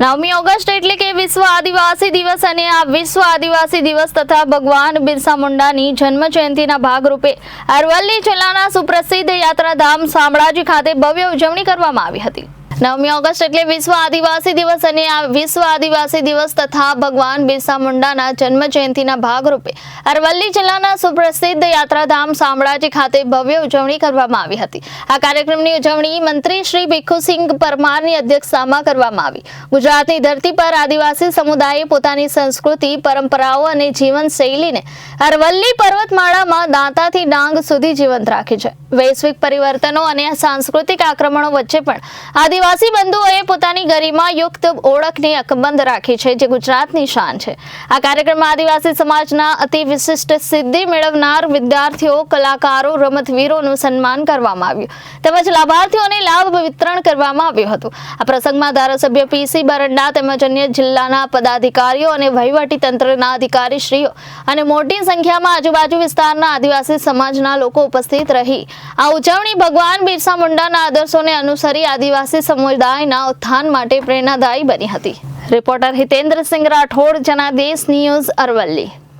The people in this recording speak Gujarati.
નવમી ઓગસ્ટ એટલે કે વિશ્વ આદિવાસી દિવસ અને આ વિશ્વ આદિવાસી દિવસ તથા ભગવાન બિરસા મુંડાની જન્મ જયંતિના ભાગરૂપે અરવલ્લી જિલ્લાના સુપ્રસિદ્ધ યાત્રાધામ શામળાજી ખાતે ભવ્ય ઉજવણી કરવામાં આવી હતી. નવમી ઓગસ્ટ એટલે વિશ્વ આદિવાસી દિવસ અને આ વિશ્વ આદિવાસી દિવસ તથા ભગવાન બિરસા મુંડાના જન્મ જયંતિના ભાગરૂપે અરવલ્લી જિલ્લાના સુપ્રસિદ્ધ યાત્રાધામ શામળાજી ખાતે ભવ્ય ઉજવણી કરવામાં આવી હતી. આ કાર્યક્રમની ઉજવણી મંત્રી શ્રી ભીખુસિંહ પરમારની અધ્યક્ષતામાં કરવામાં આવી. ગુજરાતની ધરતી પર આદિવાસી સમુદાયે પોતાની સંસ્કૃતિ, પરંપરાઓ અને જીવનશૈલીને અરવલ્લી પર્વતમાળામાં દાંતાથી ડાંગ સુધી જીવંત રાખી છે. વૈશ્વિક પરિવર્તનો અને સાંસ્કૃતિક આક્રમણો વચ્ચે પણ આદિવાસી બંધુઓએ પોતાની ગરિમા યુક્ત ઓળખને અકબંધ રાખી છે, જે ગુજરાતની શાન છે. આ કાર્યક્રમમાં આદિવાસી સમાજના અતિ વિશિષ્ટ સિદ્ધિ મેળવનાર વિદ્યાર્થીઓ, કલાકારો, રમતવીરોનું સન્માન કરવામાં આવ્યું. તેમજ લાભાર્થીઓને લાભ વિતરણ કરવામાં આવ્યું હતું. આ પ્રસંગમાં ધારાસભ્ય પીસી બરડા તેમજ અન્ય જિલ્લાના પદાધિકારીઓ અને વહીવટી તંત્રના અધિકારીશ્રીઓ અને મોટી સંખ્યામાં આજુબાજુ વિસ્તારના આદિવાસી સમાજના લોકો ઉપસ્થિત રહી. આ ઉજવણી ભગવાન બિરસા મુંડાના આદર્શોને અનુસરી આદિવાસી સમુદાયના ઉત્થાન માટે પ્રેરણાદાયી બની હતી. Reporter Hitendrasinh Rathod Janadesh news Aravalli.